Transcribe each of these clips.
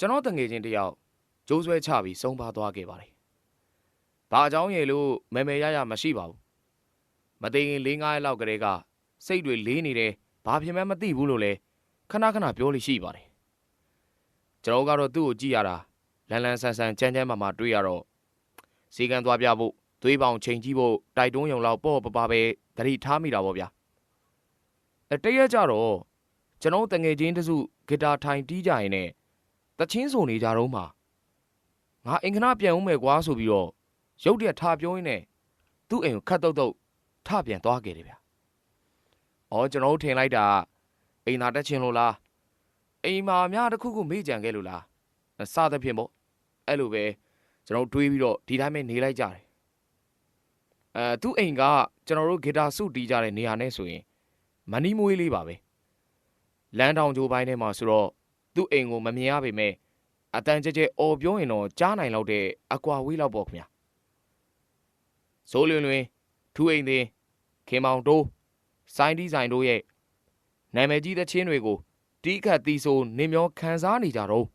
ကျွန်တော်တငယ်ချင်းတယောက်ကျိုးဆွဲချပြီးဆုံးပါသွားခဲ့ပါတယ်။ဘာအကြောင်းရလို့မဲမဲရရမရှိပါဘူး။မသိရင်၄-၅ရက်လောက်ကလေးကစိတ်တွေလေးနေတယ်ဘာဖြစ်မှန်းမသိဘူးလို့လဲခဏခဏပြောလို့ရှိပါတယ်။ကျွန်တော်ကတော့သူ့ကိုကြည့်ရတာလန်လန်ဆန်ဆန်ချမ်းချမ်းမာမာတွေ့ရတော့စီကံသွားပြဖို့သွေးပေါင်ချိန်ကြည့်ဖို့တိုက်တွန်းရုံလောက်ပေါ့ပပပဲသတိထားမိတာပေါ့ဗျာ။အတရက်ကြတော့ကျွန်တော်တငယ်ချင်းတစုဂီတာထိုင်တီးကြရင်နဲ့ တချင်းဆိုနေကြတော့မှငါအင်္ဂနာပြန်ဦးမယ်ကွာဆိုပြီးတော့ရုတ်တရက်ထားပြောရင်းနဲ့သူ့အိမ်ကိုခတ်တုတ်တုတ်ထပြန်သွားခဲ့တယ်ဗျ။အော်ကျွန်တော်ထင်လိုက်တာအိမ်သာတက်ချင်းလို့လားအိမ်မှာများတစ်ခုခုမေ့ကြံခဲ့လို့လားစသဖြင့်ပေါ့အဲ့လိုပဲကျွန်တော်တွေးပြီးတော့ဒီတိုင်းပဲနေလိုက်ကြတယ်အဲသူ့အိမ်ကကျွန်တော်တို့ဂီတာစုတီးကြတဲ့နေရာနဲ့ဆိုရင်မနီမွေးလေးပါပဲလမ်းတောင်ကြိုးပိုင်းထဲမှာဆိုတော့ သူ့အိမ်ကိုမမြင်ရပေမဲ့အတန်ကြဲကြဲအော်ပြောရင်တော့ကြားနိုင်လောက်တဲ့အကွာဝေးလောက်ပေါ့ခင်ဗျာစိုးလွင်လွင်ထူအိမ်သေးခင်မောင်တိုးစိုင်းဒီဇိုင်တို့ရဲ့နာမည်ကြီးသချင်းတွေကိုတီးခတ်တီးဆိုနေမျောခန်းစားနေကြတော့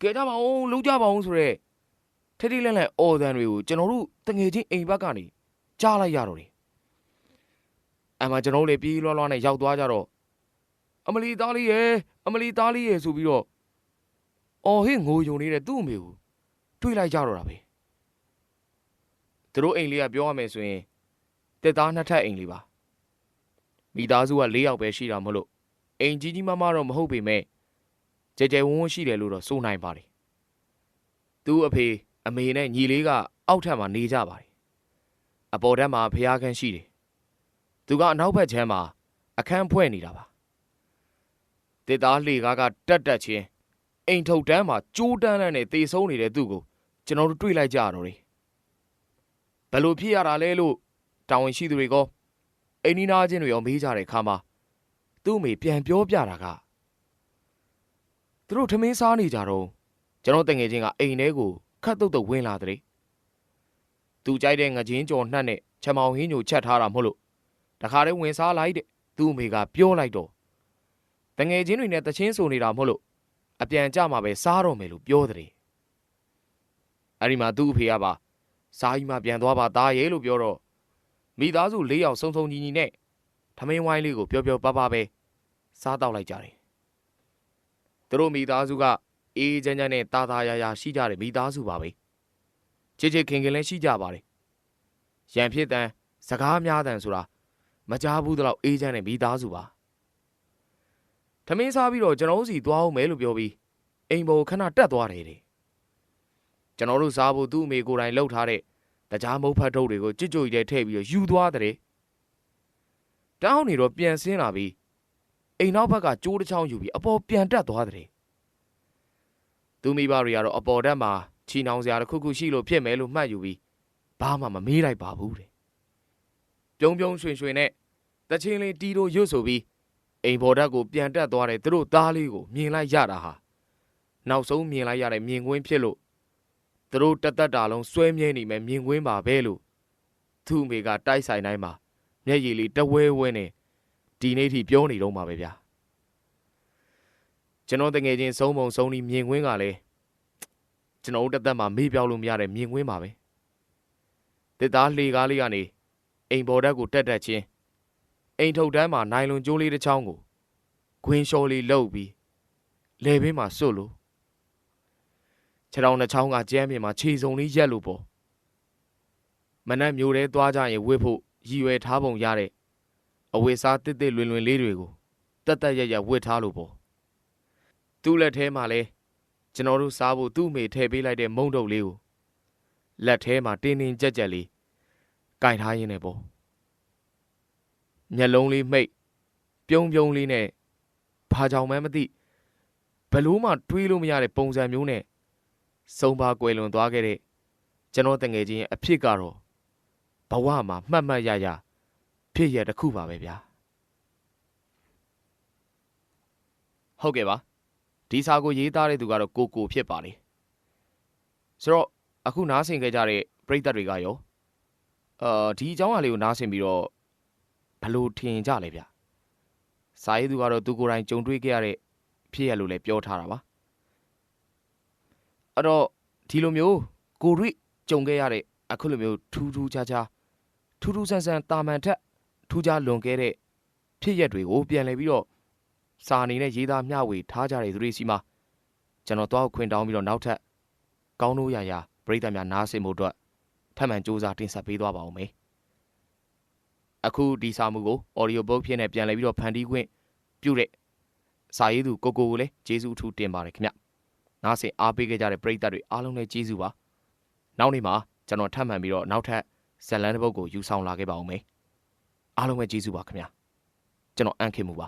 ကဲကြပါဦးလုံးကြပါဦးဆိုရဲထထလက်လက်အော်တန်တွေကိုကျွန်တော်တို့တငယ်ချင်းအိမ်ဘက်ကနေကြားလိုက်ရတော့တယ်အမှကျွန်တော်တို့လည်းပြေးလွှားလွှားနဲ့ရောက်သွားကြတော့ အမလီသားလေးရဲ့အမလီသားလေးရဲ့ဆိုပြီးတော့အော်ဟင်းငိုယုံနေတဲ့သူ့အမေကိုတွေးလိုက်ကြတော့တာပဲသူတို့အိမ်လေးကပြောရမယ်ဆိုရင်တက်သားနှစ်ထပ်အိမ်လေးပါမိသားစုက၄ယောက်ပဲရှိတာမဟုတ်လို့အိမ်ကြီးကြီးမားမားတော့မဟုတ်ပေမဲ့ကြဲကြဲဝန်းဝန်းရှိတယ်လို့တော့ဆိုနိုင်ပါတယ်သူ့အဖေအမေနဲ့ညီလေးကအောက်ထပ်မှာနေကြပါတယ်အပေါ်ထပ်မှာဖျားခန်းရှိတယ်သူကအနောက်ဘက်ချမ်းမှာအခန်းဖွဲ့နေတာပါ တစ်သားလှေကားကတက်တက်ချင်းအိမ်ထုတ်တန်းမှာကြိုးတန်းတန်းနဲ့တေဆုံးနေတဲ့သူ့ကိုကျွန်တော်တို့တွေ့လိုက်ကြရတော့တယ်ဘယ်လိုဖြစ်ရတာလဲလို့တာဝန်ရှိသူတွေကအိမ်နီးနားချင်းတွေရောမေးကြတဲ့ခါမှာသူ့အမေပြန်ပြောပြတာကသူတို့ထမင်းစားနေကြတော့ကျွန်တော်တငယ်ချင်းကအိမ်ထဲကိုခတ်တုတ်တုတ်ဝင်လာတဲ့သူကြိုက်တဲ့ငချင်းကြော်နှက်နဲ့ချမောင်ဟင်းညိုချက်ထားတာမဟုတ်လို့တခါတည်းဝင်စားလိုက်တဲ့သူ့အမေကပြောလိုက်တော့ တငယ်ချင်းတွေနဲ့တချင်းဆိုနေတာမဟုတ်လို့အပြန်ကြမှာပဲစားတော့မယ်လို့ပြောတဲ့အဲ့ဒီမှာသူ့အဖေကပါစားကြီးမှပြန်သွားပါသားရဲ့လို့ပြောတော့မိသားစု၄ယောက်စုံစုံညီညီနဲ့ထမင်းဝိုင်းလေးကိုပျော်ပျော်ပါပါပဲစားတော့လိုက်ကြတယ်သူတို့မိသားစုကအေးချမ်းချမ်းနဲ့တာတာယာယာရှိကြတဲ့မိသားစုပါပဲချစ်ချစ်ခင်ခင်လည်းရှိကြပါတယ်ရန်ဖြစ်တန်စကားများတန်ဆိုတာမကြားဘူးတော့အေးချမ်းတဲ့မိသားစုပါထ မင်းစားပြီးတော့ကျွန်တော်တို့စီသွားအောင်မယ်လို့ပြောပြီးအိမ်ပေါ်ခဏတက်သွားတယ်တဲ့ကျွန်တော်တို့စားဖို့သူ့အမေကိုယ်တိုင်လှုပ်ထားတဲ့တကြားမုတ်ဖတ်ထုတ်တွေကိုကြွကြွကြီးထဲထည့်ပြီးတော့ယူသွားတဲ့တောင်းနေတော့ပြန်ဆင်းလာပြီးအိမ်နောက်ဘက်ကကြိုးတစ်ချောင်းယူပြီးအပေါ်ပြန်တက်သွားတဲ့သူမိဘတွေကတော့အပေါ်တက်မှာချီနှောင်စရာတစ်ခုခုရှိလို့ဖြစ်မယ်လို့မှတ်ယူပြီးဘာမှမမေးလိုက်ပါဘူးတဲ့ပြုံးပြုံးရွှင်ရွှင်နဲ့တချင်းလေးတီတို့ရွတ်ဆိုပြီး အိမ်ပေါ်ဓာတ်ကိုပြန်တက်သွားတဲ့သူတို့သားလေးကိုမြင်လိုက်ရတာဟာနောက်ဆုံးမြင်လိုက်ရတဲ့မြင်ကွင်းဖြစ်လို့သူတို့တသက်တာလုံးစွဲမြဲနေမယ်မြင်ကွင်းပါပဲလို့သူ့အမေကတိုက်ဆိုင်တိုင်းမှာမျက်ရည်လေးတဝဲဝဲနဲ့ဒီနေ့ထိပြောနေတော့မှာပဲဗျာကျွန်တော်တငယ်ချင်းဆုံးမုံဆုံးဒီမြင်ကွင်းကလည်းကျွန်တော်တို့တသက်မှာမေ့ပြောင်းလို့မရတဲ့မြင်ကွင်းပါပဲတစ်သားလှေကားလေးကနေအိမ်ပေါ်ဓာတ်ကိုတက်တက်ချင်း အိမ်ထုတ်တန်းမှာနိုင်လွန်ကျိုးလေးတစ်ချောင်းကိုခွင်းလျှော်လေးလှုပ်ပြီးလေဘင်းမှာစွတ်လို့ခြေထောင်တစ်ချောင်းကကျမ်းပြင်မှာခြေစုံလေးရက်လို့ပေါ့မနက်မျိုးတဲသွားကြရင်ဝစ်ဖို့ရည်ရွယ်ထားပုံရတဲ့အဝေစားတစ်တစ်လွင်လွင်လေးတွေကိုတက်တက်ရရဝစ်ထားလို့ပေါ့သူ့လက်ထဲမှာလဲကျွန်တော်တို့စားဖို့သူ့အမေထည့်ပေးလိုက်တဲ့မုံတုပ်လေးကိုလက်ထဲမှာတင်းတင်းကြက်ကြက်လေးကင်ထားရင်းနဲ့ပေါ့ မျက်လုံးလေးမှိတ်ပြုံးပြုံးလေးနဲ့ဘာကြောင်မှမသိဘလို့မှတွေးလို့မရတဲ့ပုံစံမျိုးနဲ့စုံပါကွယ်လွန်သွားခဲ့တဲ့ကျွန်တော်တငယ်ချင်းရဲ့အဖြစ်ကတော့ဘဝမှာမှတ်မှတ်ရရဖြစ်ရတစ်ခုပါပဲဗျာဟုတ်ကဲ့ပါဒီစာကိုရေးသားတဲ့သူကတော့ကိုကိုဖြစ်ပါလေဆိုတော့အခုနားဆင်ခဲ့ကြတဲ့ပရိသတ်တွေကရောအာဒီအကြောင်းအရာလေးကိုနားဆင်ပြီးတော့ ဘလို့ထင်ကြလဲဗျစာရေးသူကတော့သူကိုယ်တိုင်ကြုံတွေ့ခဲ့ရတဲ့ဖြစ်ရလို့လည်းပြောထားတာပါအဲ့တော့ဒီလိုမျိုးကိုရိကြုံခဲ့ရတဲ့အခုလိုမျိုးထူးထူးခြားခြားထူးထူးဆန်းဆန်းတာမန်ထက်ထူးခြားလွန်ခဲ့တဲ့ဖြစ်ရက်တွေကိုပြန်လည်ပြီးတော့စာအနေနဲ့ရေးသားမျှဝေထားကြတဲ့သူတွေစီမှာကျွန်တော်တော့ခွင့်တောင်းပြီးတော့နောက်ထပ်ကောင်းလို့ရရာပြည်သက်များနားဆင်မှုအတွက်ထပ်မံစူးစမ်းတင်ဆက်ပေးသွားပါဦးမယ် အခုဒီစာမှုကို audio book ဖြစ်နေပြန်လည်ပြီးတော့ဖန်တီးခွင့်ပြုတဲ့စာရေးသူကိုကိုကိုလည်းကျေးဇူးအထူးတင်ပါတယ်ခင်ဗျနားဆင်အားပေးခဲ့ကြတဲ့ပြည်သက်တွေအားလုံးလည်းကျေးဇူးပါနောက်နေ့မှာကျွန်တော်ထပ်မံပြီးတော့နောက်ထပ်ဇက်လန်တစ်ပုတ်ကိုယူဆောင်လာခဲ့ပါဦးမယ်အားလုံးပဲကျေးဇူးပါခင်ဗျကျွန်တော်အန်ခင်မူပါ